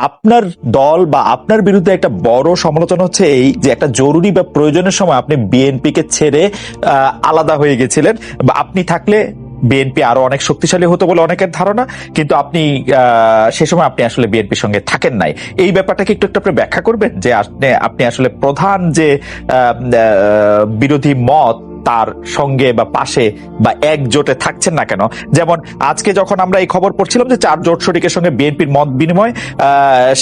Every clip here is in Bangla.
আপনার দল বা আপনার বিরুদ্ধে একটা বড় সমালোচনা হচ্ছে এই যে একটা জরুরি বা প্রয়োজনের সময় আপনি বিএনপিকে ছেড়ে আলাদা হয়ে গেছিলেন বা আপনি থাকলে বিএনপি আরও অনেক শক্তিশালী হতো বলে অনেকের ধারণা, কিন্তু আপনি সে সময় আপনি আসলে বিএনপির সঙ্গে থাকেন নাই। এই ব্যাপারটাকে একটু একটু আপনি ব্যাখ্যা করবেন যে আপনি আসলে প্রধান যে বিরোধী মত তার সঙ্গে বা পাশে বা একজোটে থাকছেন না কেন? যেমন আজকে যখন আমরা এই খবর পড়ছিলাম যে চার জোট শরিকের সঙ্গে বিএনপির মত বিনিময়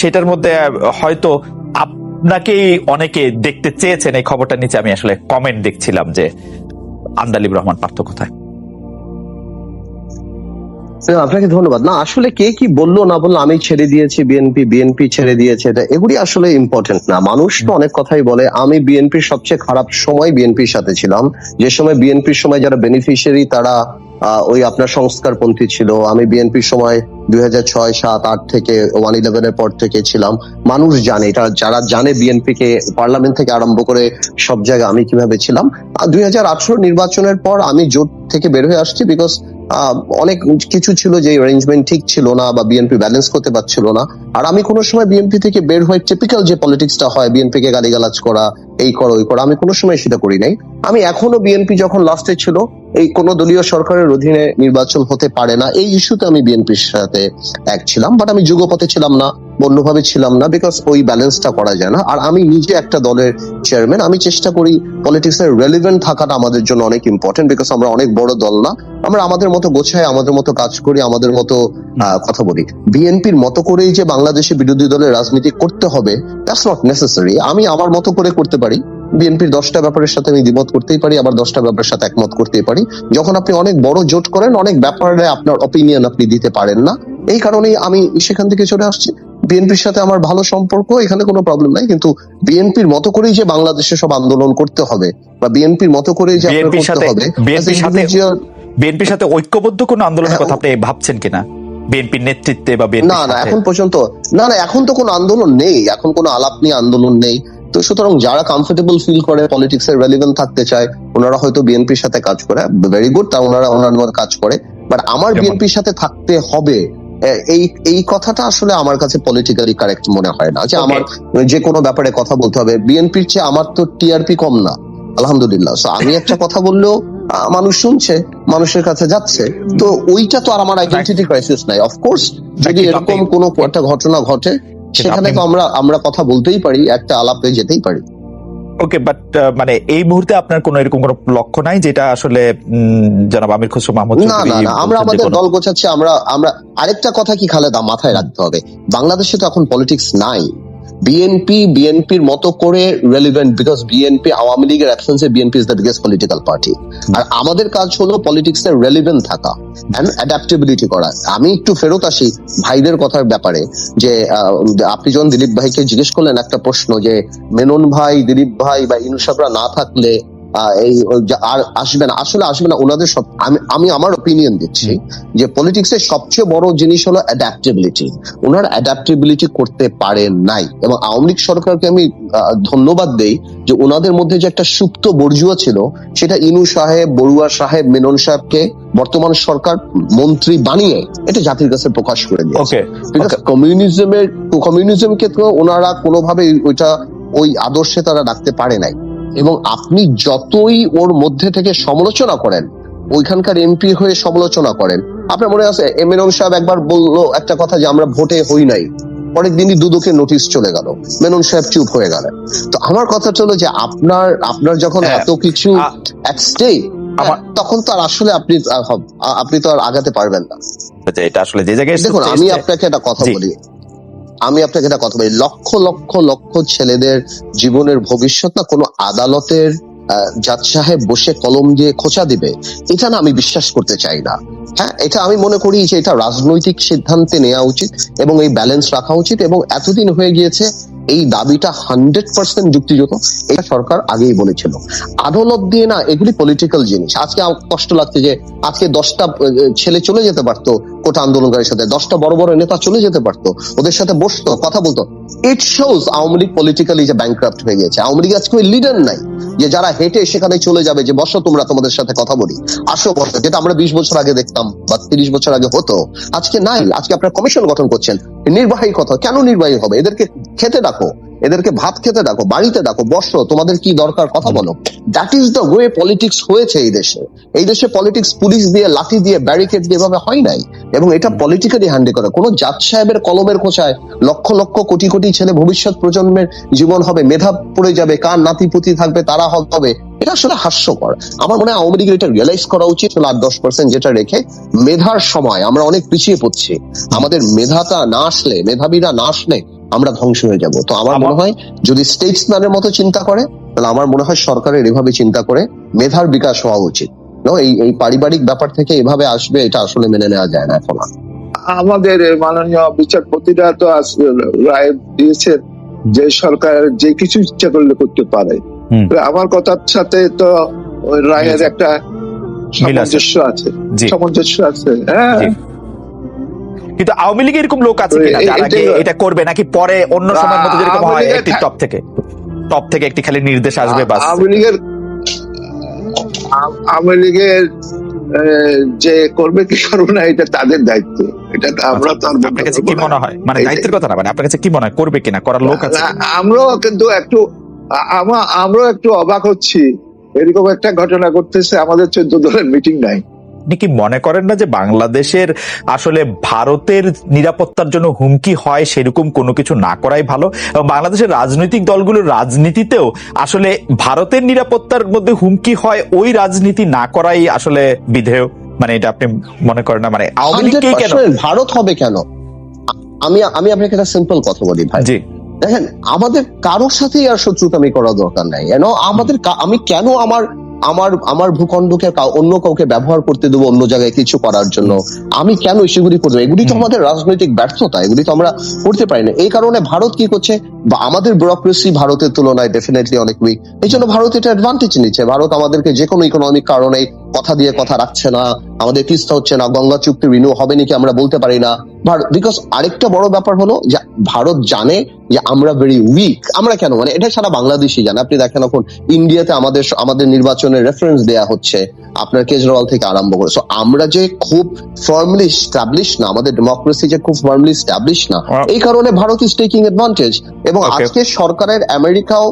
সেটার মধ্যে হয়তো আপনাকেই অনেকে দেখতে চেয়েছেন। এই খবরটা নিচে আমি আসলে কমেন্ট দেখছিলাম যে আন্দালিব রহমান পার্থ কোথায়? আপনাকে ধন্যবাদ। না, আসলে কে কি বলল না বলল, আমি ছেড়ে দিয়েছি বিএনপি বিএনপি ছেড়ে দিয়েছে, এটা এগুলি আসলে ইম্পর্টেন্ট না। মানুষ তো অনেক কথাই বলে, আমি বিএনপির সবচেয়ে খারাপ সময় বিএনপির সাথে ছিলাম। যে সময় বিএনপির সময় যারা বেনিফিশিয়ারি তারা ওই আপনার সংস্কারপন্থী ছিল। আমি বিএনপির সময় দুই হাজার ছয়, সাত, আট থেকে ওয়ান ইলেভেনের পর থেকে ছিলাম। মানুষ জানে, এটা যারা জানে বিএনপি কে পার্লামেন্ট থেকে আরম্ভ করে সব জায়গায় আমি কীভাবে ছিলাম। দুই হাজার আঠারো নির্বাচনের পর আমি জোট থেকে বের হয়ে আসছি বিকজ অনেক কিছু ছিল যে অ্যারেঞ্জমেন্ট ঠিক ছিল না বা বিএনপি ব্যালেন্স করতে পারছিল না। আর আমি কোনো সময় বিএনপি থেকে বের হয়ে টিপিক্যাল যে পলিটিক্সটা হয় বিএনপি কে গালিগালাজ করা, এই করো, ওই করো, আমি কোনো সময় সেটা করি নাই। আমি এখনও বিএনপি যখন লাস্টে ছিল, এই কোন দলীয় সরকারের অধীনে নির্বাচন হতে পারে না। এই ইস্যুতে আমি বিএনপির সাথে এক ছিলাম বাট আমি যুগপথে ছিলাম না। অন্যভাবে ছিলাম না বিকজ ওই ব্যালেন্সটা করা যায় না। আর আমি নিজে একটা দলের চেয়ারম্যান আমি চেষ্টা করি পলিটিক্স এর রেলিভেন্ট থাকাটা আমাদের জন্য অনেক ইম্পর্টেন্ট বিকজ আমরা অনেক বড় দল না। আমরা আমাদের মতো গোছাই আমাদের মতো কাজ করি, আমাদের মতো কথা বলি। বিএনপির মতো করেই যে বাংলাদেশে বিরোধী দলের রাজনীতি করতে হবে দ্যাটস নট নেসেসারি আমি আমার মতো করে করতে পারি। বিএনপির দশটা ব্যাপারের সাথে আমি দ্বিমত করতেই পারি, আবার দশটা ব্যাপারের সাথে একমত করতেই পারি। যখন আপনি অনেক বড় জোট করেন, অনেক ব্যাপারে আপনার অপিনিয়ন আপনি দিতে পারেন না। এই কারণেই আমি সেখান থেকে চলে আসছি। বিএনপির সাথে আমার ভালো সম্পর্ক এখানে কোনো প্রবলেম নাই। কিন্তু বিএনপির মতো করেই যে বাংলাদেশে সব আন্দোলন করতে হবে বা বিএনপির মতো করেই যে বিএনপির করতে সাথে হবে বিএনপির সাথে বিএনপির সাথে ঐক্যবদ্ধ কোনো আন্দোলনের হ্যাঁ, কথা আপনি ভাবছেন কিনা? বিএনপির নেতৃত্বে বা না না এখন পর্যন্ত না না এখন তো কোনো আন্দোলন নেই। এখন কোনো আলাপ নিয়ে আন্দোলন নেই। তো সুতরাং যারা কমফোর্টেবল ফিল করে পলিটিক্স এর রেলিভেন্ট থাকতে চায় ওনারা হয়তো বিএনপির সাথে কাজ করে। ভেরি গুড তা ওনারা ওনার কাজ করে। বাট আমার বিএনপির সাথে থাকতে হবে এই এই কথাটা আসলে আমার কাছে পলিটিক্যালি কারেক্ট মনে হয় না। যে আমার যে কোনো ব্যাপারে কথা বলতে হবে। বিএনপির চেয়ে আমার তো টিআরপি কম না আলহামদুলিল্লাহ। আমি একটা কথা বললেও মানুষ শুনছে মানুষের কাছে যাচ্ছে। তো ওইটা তো আর আমার আইডেন্টিটি ক্রাইসিস নাই। অফকোর্স যদি এরকম কোনো একটা ঘটনা ঘটে সেখানে তো আমরা আমরা কথা বলতেই পারি একটা আলাপে যেতেই পারি। ওকে বাট মানে এই মুহূর্তে আপনার কোনো এরকম কোনো লক্ষ্য নাই যেটা আসলে উম, জনাব আমির খসরু মাহমুদ না না না আমরা আমাদের দল গোছাচ্ছি আমরা আমরা আরেকটা কথা কি খালেদা মাথায় রাখতে হবে। বাংলাদেশে তো এখন পলিটিক্স নাই। বিএনপি বিএনপির মতো করে রেলিভেন্ট বিকজ বিএনপি আওয়ামী লীগের অ্যাবসেন্সে BNP is the biggest political party আর আমাদের কাজ হলো পলিটিক্স এর রেলিভেন্ট থাকা এন্ড অ্যাডাপ্টেবিলিটি করা। আমি একটু ফেরত আসি ভাইদের কথার ব্যাপারে যে আপনি যখন দিলীপ ভাইকে জিজ্ঞেস করলেন একটা প্রশ্ন যে, মেনন ভাই, দিলীপ ভাই বা ইনুসাবরা না থাকলে এই আর আসবে না আসলে আসবে না ওনাদের সব আমি আমি আমার ওপিনিয়ন দিচ্ছি যে পলিটিক্স এর সবচেয়ে বড় জিনিস হলো অ্যাডাপ্টেবিলিটি ওনার অ্যাডাপ্টেবিলিটি করতে পারেন নাই। এবং আওয়ামী লীগ সরকারকে আমি ধন্যবাদ দেই যে ওনাদের মধ্যে যে একটা সুপ্ত বর্জুয়া ছিল সেটা ইনু সাহেব বড়ুয়া সাহেব মেনন সাহেবকে বর্তমান সরকার মন্ত্রী বানিয়ে এটা জাতির কাছে প্রকাশ করে দিয়েছে। কমিউনিজমের কমিউনিজমকে তো ওনারা কোনোভাবে ওইটা ওই আদর্শে তারা রাখতে পারে নাই। এবং আপনি যতই ওর মধ্যে থেকে সমালোচনা করেন ওইখানকার এমপি হয়ে সমালোচনা করেন আপনার মনে আছে এমএনএম সাহেব একবার বলল একটা কথা যে আমরা ভোটে হই নাই পরের দিনই দুদকে নোটিশ চলে গেল মেনন সাহেব চুপ হয়ে গেলেন। তো আমার কথা হলো যে আপনার আপনার যখন হ্যাঁ, এত কিছু তখন তো আর আসলে আপনি আপনি তো আর আগাতে পারবেন না। এটা আসলে যে জায়গায় দেখুন আমি আপনাকে একটা কথা বলি। আমি আপনাকে একটা কথা বলি। লক্ষ লক্ষ লক্ষ ছেলেদের জীবনের ভবিষ্যৎ না কোনো আদালতের জাজ সাহেব বসে কলম দিয়ে খোঁচা দিবে। এটা না আমি বিশ্বাস করতে চাই না। হ্যাঁ এটা আমি মনে করি যে এটা রাজনৈতিক সিদ্ধান্তে নেওয়া উচিত এবং এই ব্যালেন্স রাখা উচিত এবং এতদিন হয়ে গিয়েছে এই দাবিটা হান্ড্রেড পার্সেন্ট যুক্তিযুক্ত। এটা সরকার আগেই বলেছিল। আদালত দিয়ে না এগুলি পলিটিক্যাল জিনিস। আজকে কষ্ট লাগছে যে আজকে দশটা ছেলে চলে যেতে পারতো। কোটা আন্দোলনকারীর সাথে। দশটা বড় বড় নেতা চলে যেতে পারতো, ওদের সাথে বসতো, কথা বলতো। It shows Awami League politically যে ব্যাংক্রাফ্ট হয়ে গেছে আওয়ামী লীগ আজকে লিডার নাই, যে যারা হেঁটে সেখানে চলে যাবে, যে বসো তোমরা তোমাদের সাথে কথা বলি। আসো বসো, যেটা আমরা বিশ বছর আগে দেখতাম বা তিরিশ বছর আগে হতো। আজকে নাই, আজকে আপনারা কমিশন গঠন করছেন। নির্বাহী কথা, কেন নির্বাহী হবে? এদেরকে খেতে ডাকো। এদেরকে ভাত খেতে ডাকো, বাড়িতে ডাকো, বসো, তোমাদের কি দরকার কথা বলো। That is the way politics হয়েছে এই দেশে। এই দেশে পলিটিক্স পুলিশ দিয়ে, লাঠি দিয়ে ব্যারিকেড দিয়ে এভাবে হয় নাই। এবং এটা পলিটিক্যালি হ্যান্ডেল করে। কোনো জাজ সাহেবের কলমের খোঁচায় লক্ষ লক্ষ কোটি কোটি ছেলে ভবিষ্যৎ প্রজন্মের জীবন হবে, মেধা পড়ে যাবে, কার নাতিপুতি থাকবে, তারা হবে, এটা আসলে হাস্যকর। আমার মনে হয় আওয়ামী লীগের এটা রিয়েলাইজ করা উচিত আট দশ পার্সেন্ট যেটা রেখে মেধার সময় আমরা অনেক পিছিয়ে পড়ছি। আমাদের মেধাটা না আসলে, মেধাবীরা না আসলে আমরা ধ্বংস হয়ে যাব। তো আমার মনে হয় যদি স্টেটসম্যানের মতো চিন্তা করে তাহলে আমার মনে হয় সরকারের এভাবে চিন্তা করে মেধার বিকাশ হওয়া উচিত। এই এই পারিবারিক ব্যাপার থেকে এভাবে আসবে এটা আসলে মেনে নেওয়া যায় না এখন আমাদের মাননীয় বিচারপতিরা তো রায় দিয়েছেন যে সরকার যে কিছু ইচ্ছা করলে করতে পারে। আমার কথার সাথে তো ওই রায়ের একটা সামঞ্জস্য আছে। সামঞ্জস্য আছে। হ্যাঁ। কিন্তু আওয়ামী লীগের এরকম লোক আছে কিনা যারা এটা করবে নাকি পরে অন্য সময় মতো যেরকম হয় একটি টপ থেকে? টপ থেকে একটি খালি নির্দেশ আসবে বাস। আওয়ামী লীগের আওয়ামী লীগের যে করবে কি করবে না এটা তাদের দায়িত্ব। এটা আমরা তো আপনার কাছে কি মনে হয়? মানে দায়িত্বের কথা না মানে আপনার কাছে কি মনে হয়? করবে কিনা? করার লোক আছে আমরাও কিন্তু একটু আমরাও একটু অবাক হচ্ছি। এরকম একটা ঘটনা ঘটতেছে আমাদের চোদ্দ দলের মিটিং নাই। আপনি কি মনে করেন না যে বাংলাদেশের আসলে ভারতের নিরাপত্তার জন্য হুমকি হয় সেরকম কোনো কিছু না করাই ভালো? এবং বাংলাদেশের রাজনৈতিক দলগুলোর রাজনীতিতেও আসলে ভারতের নিরাপত্তার মধ্যে হুমকি হয় ওই রাজনীতি না করাই আসলে বিধেয়? মানে এটা আপনি মনে করেন না? মানে আওয়ামী লীগকেই কেন? ভারত হবে কেন? আমি আমি আপনাকে একটা সিম্পল কথা বলি ভাই। জি। দেখেন আমাদের কারোর সাথেই আর শত্রুতামি করার দরকার নাই। আমাদের আমি কেন আমার আমার আমার ভূখণ্ডকে অন্য কাউকে ব্যবহার করতে দেবো অন্য জায়গায় কিছু করার জন্য। আমি কেন সেগুলি করব? এগুলি তো আমাদের রাজনৈতিক ব্যর্থতা এগুলি তো আমরা করতে পারি না। এই কারণে ভারত কি করছে? বা আমাদের ব্যুরোক্রেসি ভারতের তুলনায় ডেফিনেটলি অনেক উইক এই জন্য ভারত এটা অ্যাডভান্টেজ নিচ্ছে। ভারত আমাদেরকে যে কোনো ইকোনমিক কারণে কথা দিয়ে কথা রাখছে না আমাদের তিস্তা হচ্ছে না গঙ্গা চুক্তি রিনিউ হবে নাকি আমরা বলতে পারি না। বিকজ আরেকটা বড় ব্যাপার হলো যে ভারত জানে যে আমরা ভেরি উইক আমরা কেন? মানে এটা সারা বাংলাদেশই জানে। আপনি দেখেন এখন ইন্ডিয়াতে আমাদের আমাদের নির্বাচনের রেফারেন্স দেয়া হচ্ছে আপনার কেজরিওয়াল থেকে আরম্ভ করে। সো আমরা যে খুব ফার্মলি স্টাবলিশ না আমাদের ডেমোক্রেসি যে খুব ফার্মলি স্টাবলিশ না এই কারণে ভারত ইজ টেকিং অ্যাডভান্টেজ এবং Okay. আজকে সরকারের আমেরিকাও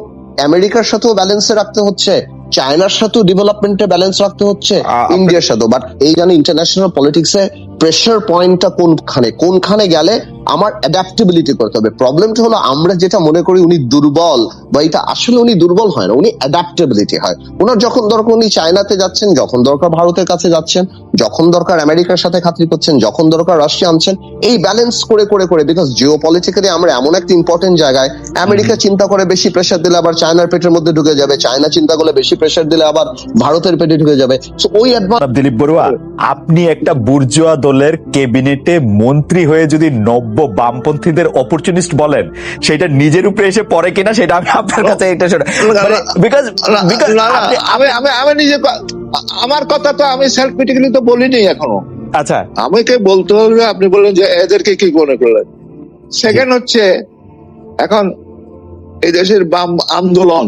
আমেরিকার সাথেও ব্যালেন্সে রাখতে হচ্ছে চায়নার সাথেও ডেভেলপমেন্টে ব্যালেন্স রাখতে হচ্ছে ইন্ডিয়ার সাথেও বাট এই জানি ইন্টারন্যাশনাল পলিটিক্সে প্রেশার পয়েন্টটা কোনখানে কোনখানে গেলে আমার অ্যাডাপ্টেবিলিটি করতে হবে। প্রবলেমটা হলো আমরা যেটা মনে করি উনি দুর্বল বা এটা আসলে উনি দুর্বল হয় না উনি অ্যাডাপ্টেবিলিটি হয়। ওনার যখন দরকার উনি চায়নাতে যাচ্ছেন যখন দরকার ভারতের কাছে যাচ্ছেন যখন দরকার আমেরিকার সাথে খাতির করছেন যখন দরকার রাশিয়া আনছেন এই ব্যালেন্স করে করে করে বিকজ জিও পলিটিক্যালি আমরা এমন একটা ইম্পর্টেন্ট জায়গায় আমেরিকা চিন্তা করে বেশি প্রেশার দিলে আবার চায়নার পেটের মধ্যে ঢুকে যাবে চায়না চিন্তা করলে বেশি প্রেশার দিলে আবার ভারতের পেটে ঢুকে যাবে। সো ওই দিলীপ বড়ুয়া আপনি একটা বুর্জুয়া দলের ক্যাবিনেটে মন্ত্রী হয়ে যদি নব্য বামপন্থীদের অপরচুনিস্ট বলেন সেটা নিজের উপরে এসে পড়ে কিনা সেটা আমি আপনার কাছে এটা শোনা বিকজ না, না, না, আমি আমি আমি নিজে আমার কথা তো আমি সেলফ ক্রিটিক্যালি তো বলিনি এখনও। আচ্ছা। আমাকে বলতে হবে আপনি বললেন যে এদেরকে কি মনে করলেন? সেকেন্ড হচ্ছে এখন এই দেশের বাম আন্দোলন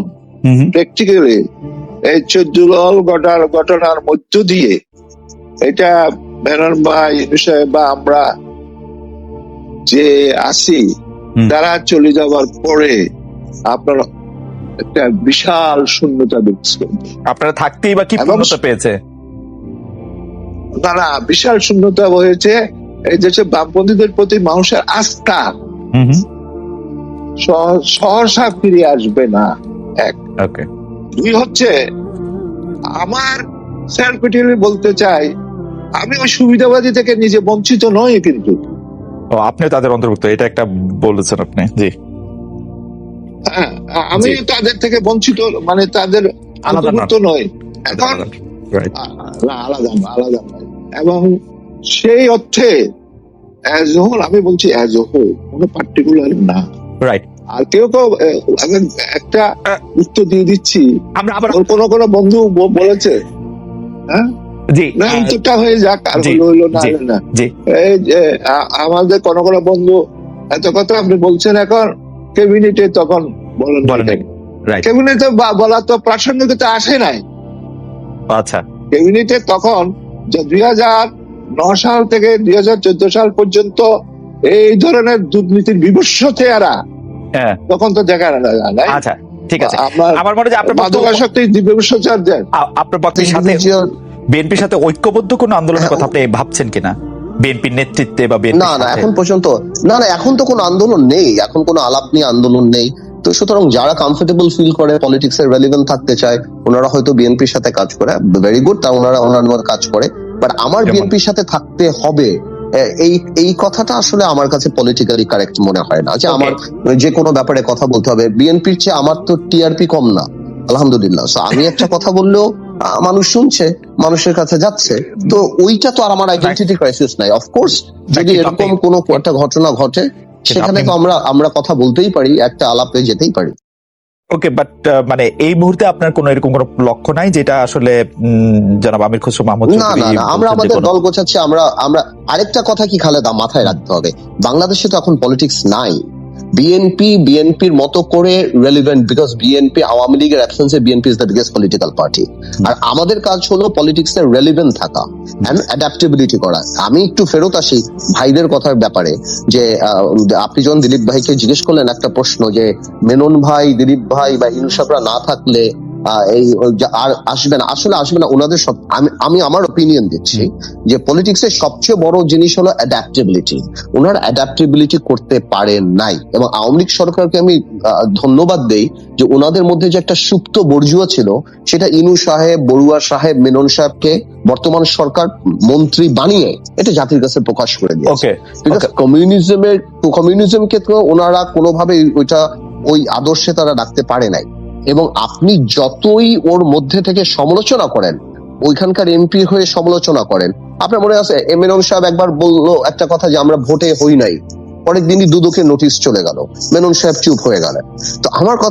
প্র্যাকটিক্যালি এই চোদ্দ দল ঘটার ঘটনার মধ্য দিয়ে এটা মেনন ভাই বিষয়ে বা আমরা যে আসি তারা চলে যাওয়ার পরে আপনার একটা বিশাল শূন্যতা বিরাজ করবে আপনারা থাকতেই বা কি পূর্ণতা পেয়েছে? না না বিশাল শূন্যতা হয়েছে এই দেশে বামপন্থীদের প্রতি মানুষের আস্থা। সহসা ফিরে আসবে না এক। ওকে। দুই হচ্ছে আমার সেলফ বলতে চাই আমি ওই সুবিধাবাদী থেকে নিজে বঞ্চিত নই কিন্তু। ও আপনিও তাদের অন্তর্ভুক্ত এটা একটা বলেছেন আপনি জি। হ্যাঁ, আমি তাদের থেকে বঞ্চিত মানে তাদের অন্তর্ভুক্ত নই এখন Right. আ- না, আলাদা আলাদা নয়। এবং সেই অর্থে অ্যাজ হোল আমি বলছি অ্যাজ হোল কোনো পার্টিকুলার না। রাইট আর কেউ কেউ একটা উত্তর দিয়ে দিচ্ছি। আমরা আবার কোনো কোনো বন্ধু বলেছে। হ্যাঁ? জি। হয়ে। যাক আর হলো না জি, হলো না। জি। এই যে আমাদের কোনো কোনো বন্ধু এত কথা আপনি বলছেন এখন ক্যাবিনেটে তখন বলেন বলেন ক্যাবিনেটে বলা তো প্রাসঙ্গিকতা আসে নাই। আচ্ছা। ক্যাবিনেটে তখন যে দুই হাজার ন সাল থেকে দুই হাজার চোদ্দ সাল পর্যন্ত এই ধরনের দুর্নীতির বিভৎস চেহারা হ্যাঁ। তখন তো দেখা যায় আচ্ছা ঠিক আছে। আপনার আমার মনে হয় আপনার বক্তব্য- মাদকাসক্তি বিভৎস চেহারা আপনার বক্তব্যের সাথে বিএনপির সাথে ঐক্যবদ্ধ কোন আন্দোলনের কথা আপনি ভাবছেন কিনা? বিএনপির নেতৃত্বে বা বিএনপি না না এখন পর্যন্ত না না এখন তো কোনো আন্দোলন নেই। এখন কোনো আলাপ নিয়ে আন্দোলন নেই। তো সুতরাং যারা কমফোর্টেবল ফিল করে পলিটিক্স এর রেলিভেন্ট থাকতে চায় ওনারা হয়তো বিএনপির সাথে কাজ করে। ভেরি গুড তা ওনারা ওনার মতো কাজ করে। বাট আমার বিএনপির সাথে থাকতে হবে। এই এই কথাটা আসলে আমার কাছে পলিটিক্যালি কারেক্ট মনে হয় না। যে আমার যে কোনো ব্যাপারে কথা বলতে হবে। বিএনপির চেয়ে আমার তো টিআরপি কম না। আলহামদুলিল্লাহ। আমি একটা কথা বললেও মানুষ শুনছে মানুষের কাছে যাচ্ছে তো ওইটা তো আর আমার আইডেন্টিটি ক্রাইসিস নাই। অফকোর্স যদি এরকম কোনো একটা ঘটনা ঘটে সেখানে তো আমরা আমরা কথা বলতেই পারি একটা আলাপে যেতেই পারি। ওকে বাট মানে এই মুহূর্তে আপনার কোনো এরকম কোনো লক্ষ্য নাই যেটা আসলে জনাব আমির খসরু মাহমুদ না না না আমরা আমাদের দল গোছাচ্ছি আমরা আমরা আরেকটা কথা কি খালেদা মাথায় রাখতে হবে? বাংলাদেশে তো এখন পলিটিক্স নাই। বিএনপি বিএনপির মতো করে রেলিভেন্ট বিকজ বিএনপি আওয়ামী লীগের অ্যাবসেন্সে BNP is the biggest political party আর আমাদের কাজ হলো পলিটিক্স এর রেলিভেন্ট থাকা অ্যান্ড অ্যাডাপ্টেবিলিটি করা। আমি একটু ফেরত আসি ভাইদের কথার ব্যাপারে যে আপনি যখন দিলীপ ভাইকে জিজ্ঞেস করলেন একটা প্রশ্ন যে মেনন ভাই দিলীপ ভাই বা হিংসকরা না থাকলে এই আর আসবে না আসলে আসবে না ওনাদের সব আমি আমি আমার ওপিনিয়ন দিচ্ছি যে পলিটিক্স এর সবচেয়ে বড় জিনিস হলো অ্যাডাপ্টেবিলিটি ওনারা অ্যাডাপ্টেবিলিটি করতে পারেন নাই। এবং আওয়ামী লীগ সরকারকে আমি ধন্যবাদ দেই যে ওনাদের মধ্যে যে একটা সুপ্ত বর্জুয়া ছিল সেটা ইনু সাহেব বড়ুয়া সাহেব মেনন সাহেবকে বর্তমান সরকার মন্ত্রী বানিয়ে এটা জাতির কাছে প্রকাশ করে দিয়েছে। কমিউনিজমের কমিউনিজমকে তো ওনারা কোনোভাবে ওইটা ওই আদর্শে তারা রাখতে পারে নাই। এবং আপনি যতই ওর মধ্যে থেকে সমালোচনা করেন, ওইখানকার এমপি হয়ে সমালোচনা করেন। আপনার মনে আছে, এম এন সাহেব একবার বলল একটা কথা যে আমরা ভোটে হই নাই। পরের দিনই দুদকে নোটিশ চলে গেল। মেনন সাহেব চুপ হয়ে গেলেন। তো আমার কথা